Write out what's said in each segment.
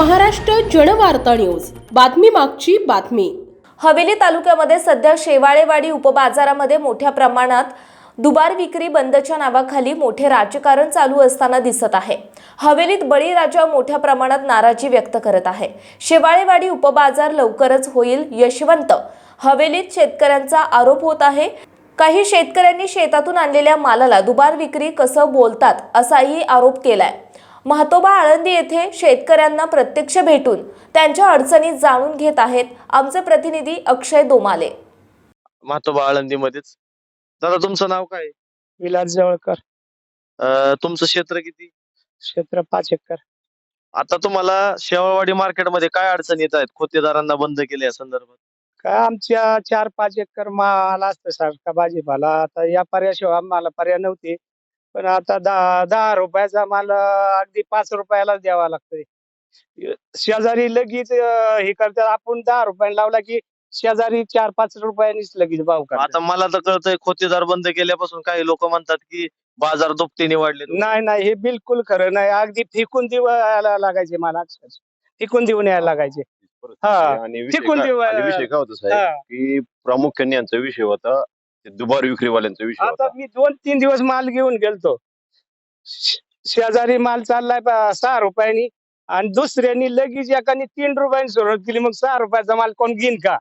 Maharashtra Janvarta news. बातमी मागची बातमी. हवेली तालुक्यामध्ये सध्या शेवाळेवाडी उपबाजारामध्ये मोठ्या प्रमाणात दुबार विक्री बंदच्या नावाखाली मोठे राजकारण चालू असताना दिसत आहे. हवेलीत बळीराजा मोठ्या प्रमाणात नाराजी व्यक्त करत आहे. शेवाळेवाडी उपबाजार लवकरच होईल यशवंत. हवेलीत शेतकऱ्यांचा आरोप होत आहे. काही शेतकऱ्यांनी शेतातून आणलेल्या मालाला दुबार विक्री कसं बोलतात असाही आरोप केलाय. महातोबा आळंदी येथे शेतकऱ्यांना प्रत्यक्ष भेटून त्यांच्या अडचणी जाणून घेत आहेत. आमचे प्रतिनिधी अक्षय दोमाले. महातोबा आळंदीमध्येच. दादा तुमचं नाव काय? विलास जवळकर. अं, तुमचं क्षेत्र किती? क्षेत्र पाच एकर. आता तुम्हाला शेवाळवाडी मार्केटमध्ये काय अडचण येत आहेत? खोतेदारांना बंद केले या संदर्भात. काय आमच्या चार पाच एकर माल असतं सारखा भाजीपाला. आता या पर्याशिवाय आम्हाला पर्याय नव्हते. पण आता दहा दहा रुपयाचा माल अगदी पाच रुपयालाच द्यावा लागतोय. शेजारी लगेच अं, हे करतात. आपण दहा रुपयाला लावला की शेजारी चार पाच रुपयांनीच लगेच भाव करतात. आता मला तर कळतंय खोतेदार बंद केल्यापासून काही लोक म्हणतात की बाजार दुपटीने वाढले नाही नाही हे बिलकुल खरं नाही. अगदी फेकून देवायला लागायचे मला अक्षरशः. फेकून देऊन यायला लागायचे. हा. आणि विषय काय- देऊ- आणि विषय काय होता साहेब? हा. की प्रामुख्याने यांचा विषय होता ते दुबार विक्रीवाल्यांचा विषय आता होता. मी दोन तीन दिवस माल घेऊन गेलतो. शे- शेजारी माल चाललाय बा- सहा रुपयांनी. आणि दुसऱ्यांनी लगेच एकाने तीन रुपयांनी सुरुवात केली मग सहा रुपयाचा माल कोण घेईन का?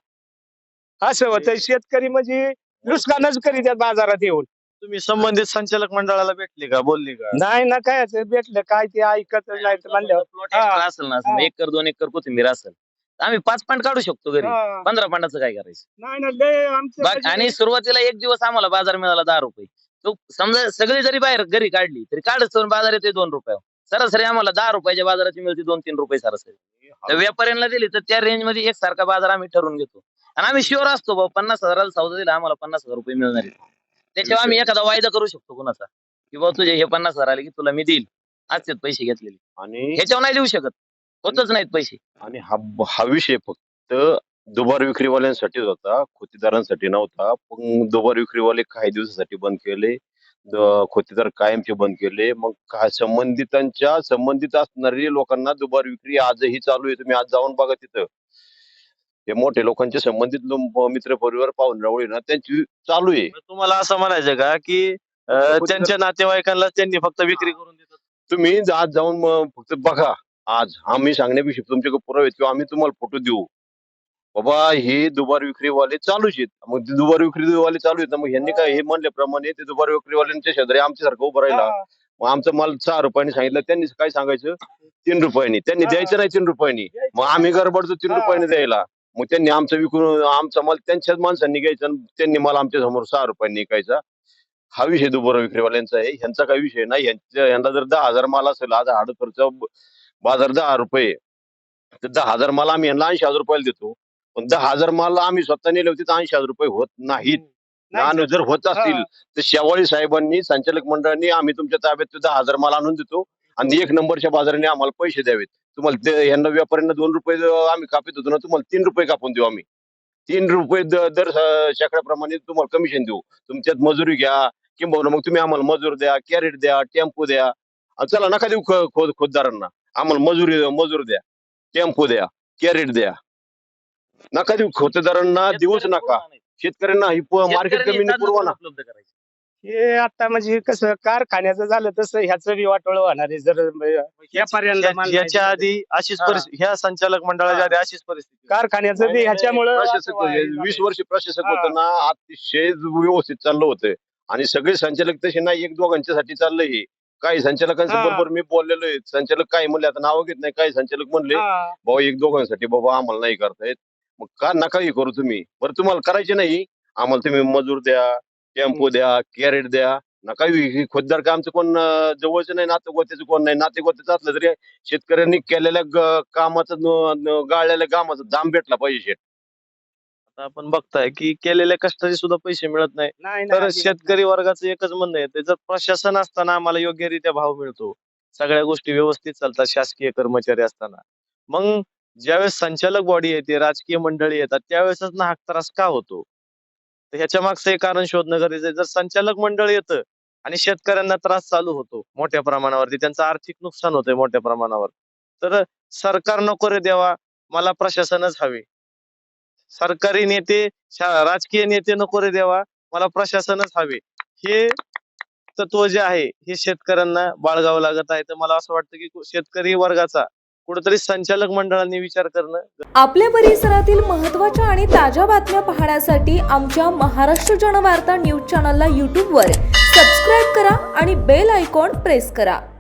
असं होतं शेतकरी म्हणजे नुकसानच करीत बाजारात येऊन. तुम्ही संबंधित संचालक मंडळाला भेटले का? बोलले का? नाही ना काय असं भेटलं? काय ते ऐकत नाही प्लॉट हा. एक्स्ट्रा असेल ना हा. एकर दोन एकर कोथिंबीर असेल. तर आम्ही पाच पांड काढू शकतो घरी. हा. पंधरा पांडाचं काय करायचं? नाही ना लय आमचं बाग- आणि सुरुवातीला एक दिवस आम्हाला बाजार मिळाला दहा रुपये. तो समजा सगळी जरी बाहेर घरी काढली तरी काढच बाजार येतोय दोन रुपयावर. सरासरी आम्हाला दहा रुपयाच्या बाजाराची मिळते दोन तीन रुपये सरासरी. तर व्यापाऱ्यांना दिली तर त्या रेंजमध्ये एक सारखा बाजार आम्ही ठरवून घेतो. आणि आम्ही शुअर असतो बाबा पन्नास हजाराला सौदा दिला आम्हाला पन्नास हजार रुपये मिळणार आहेत. त्याच्यावर आम्ही एखादा वायदा करू शकतो कुणाचा. की बाबा तुझे हे पन्नास हजार आले की तुला मी देईल. आजचेच पैसे घेतलेले. आणि ह्याच्यावर नाही देऊ शकत. होतच नाहीत पैसे. आणि हा हा विषय फक्त दुबार विक्रीवाल्यांसाठीच होता खोतीदारांसाठी नव्हता. पण दुबार विक्रीवाले काही दिवसासाठी बंद केले. द- खोतीदार कायमचे बंद केले. मग काय संबंधितांच्या संबंधित असणारी लोकांना दुबार विक्री आजही चालू आहे. तुम्ही आज जाऊन बघा तिथं. हे मोठे लोकांचे संबंधित लो- मित्र परिवार पाहून रावळी ना त्यांची चालू आहे. मग तुम्हाला असं म्हणायचं का की अं, त्यांच्या नातेवाईकांना त्यांनी फक्त विक्री करून देतात तुम्ही आज जाऊन मग फक्त बघा. आज आम्ही सांगण्यापेक्षा तुमच्याकडे पुरावे आहेत किंवा आम्ही तुम्हाला फोटो देऊ. बाबा हे दुबार विक्रीवाले चालूच आहेत. मग ते दुबार विक्रीवाले चालू आहेत ना मग यांनी काय हे म्हणल्याप्रमाणे ते दुबार विक्रीवाल्यांच्या शेजारी आमच्यासारखं उभं राहिला. मग आमचा माल सहा रुपयाने सांगितलं. त्यांनी काय सांगायचं? तीन रुपयांनी. त्यांनी. द्यायचं नाही तीन रुपयांनी. मग आम्ही गडबडतो तीन. रुपयाने द्यायला. मग त्यांनी आमचं विकून आमचा माल त्यांच्याच माणसांनी घ्यायचा त्यांनी माल आमच्यासमोर सहा रुपयांनी विकायचा. हा विषय दुबार विक्रीवाल्यांचा आहे. ह्यांचा काही विषय नाही. ह्यांच्या यांना जर दहा हजार माल असेल आज हाड खर्च बाजार दहा रुपये तर दहा हजार माल आम्ही यांना ऐंशी हजार रुपयाला देतो. पण दहा हजार माल आम्ही स्वतः नेले होते तर ऐंशी हजार रुपये होत नाहीत. नाही आणि जर होत असतील. तर शेवाळी साहेबांनी संचालक मंडळाने आम्ही तुमच्या ताब्यात ते दहा हजार माल आणून देतो. आणि एक नंबरच्या बाजाराने आम्हाला पैसे द्यावेत. तुम्हाला ते यांना व्यापाऱ्यांना दोन रुपये ज- आम्ही कापित होतो ना तुम्हाला तीन रुपये कापून देऊ आम्ही. तीन रुपये द- दर स- शेकड्याप्रमाणे तुम्हाला कमिशन देऊ. तुमच्यात मजुरी घ्या किंवा मग तुम्ही आम्हाला मजूर द्या कॅरेट द्या टेम्पो द्या. आणि चला नका देऊ ख- खोद खोददारांना आम्हाला मजुरी मजूर द्या टेम्पो द्या कॅरेट द्या. नका देऊ खोतेदारांना देऊच नका. शेतकऱ्यांना ही मार्केट कमी पुरवा ना उपलब्ध करायची. हे आता म्हणजे कसं कारखान्याचं झालं तसं ह्याचं बी वाटोळ होणार आहे. जर या- याच्या आधी अशीच. परिस्थिती ह्या संचालक मंडळाच्या आधी अशीच परिस्थिती कारखान्याचं बी ह्याच्यामुळं प्रशासक वीस वर्ष प्रशासक. होतं ना अतिशय व्यवस्थित चाललं होतं. आणि सगळे संचालक तसे नाही एक दोघांच्यासाठी चाललंय हे. काही संचालकांच्या हा. बरोबर मी बोललेलो आहे. संचालक काय म्हणले आता नाव घेत नाही काही संचालक म्हणले हा. भाऊ एक दोघांसाठी बाबा आम्हाला नाही करतायत. मग का नका हे करू तुम्ही? बरं तुम्हाला करायचे नाही. आम्हाला तुम्ही मजूर द्या टेम्पो द्या कॅरेट द्या. नका हे- हे खोददार का आमचं कोण अं, जवळचं नाही नातं गोत्याचं कोण नाही? नाते गोत्याचं असलं तरी शेतकऱ्यांनी केलेल्या ग- कामाचं न- न- गाळलेल्या कामाचं दाम भेटला पाहिजे आपण बघताय की केलेल्या कष्टाचे सुद्धा पैसे मिळत नाही. नाही तर नाही, शेतकरी वर्गाचं एकच म्हणणं आहे ते जर प्रशासन असताना आम्हाला योग्यरित्या भाव मिळतो सगळ्या गोष्टी व्यवस्थित चालतात शासकीय कर्मचारी असताना. मग ज्यावेळेस संचालक बॉडी येते राजकीय मंडळी येतात त्यावेळेसच ना हा त्रास का होतो? तर ह्याच्या मागचं एक कारण शोधणं गरजेचं आहे. जर संचालक मंडळ येतं आणि शेतकऱ्यांना त्रास चालू होतो मोठ्या प्रमाणावरती त्यांचं आर्थिक नुकसान होतंय मोठ्या प्रमाणावर तर सरकार नको रे देवा मला प्रशासनच हवे. सरकारी नेते राजकीय नेते नको रे देवा. मला प्रशासनच हवे. हे तत्व जे आहे हे शेतकऱ्यांना बाळगावं लागत आहे. तर मला असं वाटतं की शेतकरी वर्गाचा कुठेतरी संचालक मंडळांनी विचार करणं आपल्या परिसरातील महत्त्वाच्या आणि ताज्या बातम्या पाहण्यासाठी आमच्या महाराष्ट्र जनवार्ता न्यूज चॅनलला यूट्यूबवर सबस्क्राईब करा आणि बेल आयकॉन प्रेस करा.